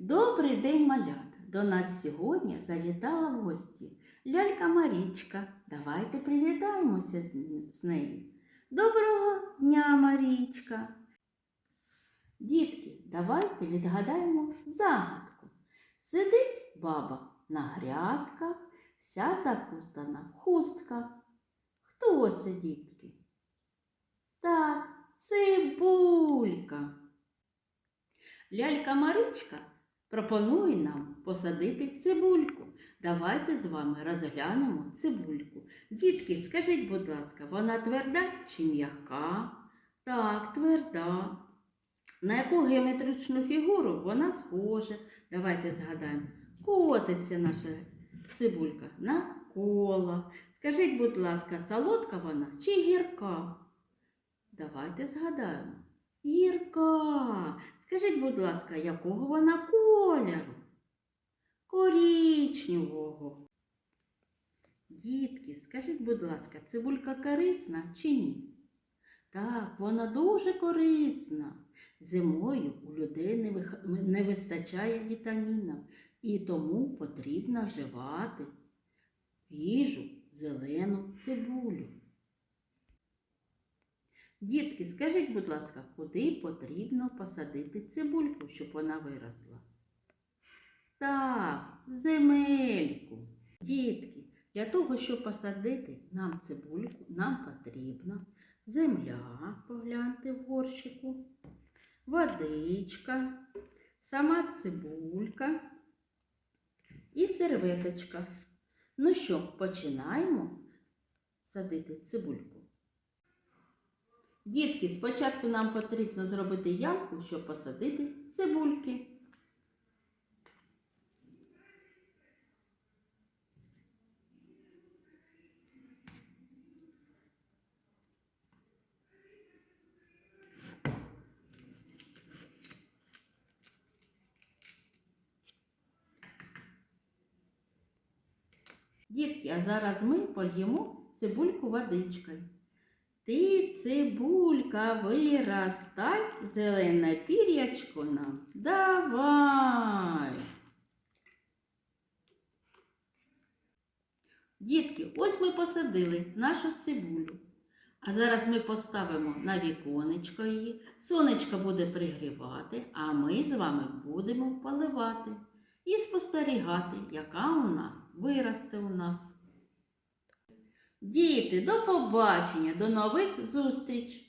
Добрий день, малята! До нас сьогодні завітала в гості лялька Марічка. Давайте привітаємося з нею. Доброго дня, Марічка! Дітки, давайте відгадаємо загадку. Сидить баба на грядках, вся закутана в хустках. Хто це, дітки? Так, цибулька. Лялька Маричка пропонує нам посадити цибульку. Давайте з вами розглянемо цибульку. Дітки, скажіть, будь ласка, вона тверда чи м'яка? Так, тверда. На яку геометричну фігуру вона схожа? Давайте згадаємо. Котиться наша цибулька на коло. Скажіть, будь ласка, солодка вона чи гірка? Давайте згадаємо. Гірка. Скажіть, будь ласка, якого вона кольору? Корічневого. Дітки, скажіть, будь ласка, цибулька корисна чи ні? Так, вона дуже корисна. Зимою у людей не, вистачає вітамінів, і тому потрібно вживати їжу зелену цибулю. Дітки, скажіть, будь ласка, куди потрібно посадити цибульку, щоб вона виросла? Так, в земельку. Дітки, для того, щоб посадити нам цибульку, нам потрібна земля, погляньте в горщику, водичка, сама цибулька і серветочка. Ну що, починаємо садити цибульку. Дітки, спочатку нам потрібно зробити ямку, щоб посадити цибульки. Дітки, а зараз ми польємо цибульку водичкою. Ти, цибулька, виростай, зелене пір'ячко нам давай. Дітки, ось ми посадили нашу цибулю. А зараз ми поставимо на віконечко її. Сонечко буде пригрівати, а ми з вами будемо поливати і спостерігати, яка вона виросте у нас. Діти, до побачення, до нових зустріч!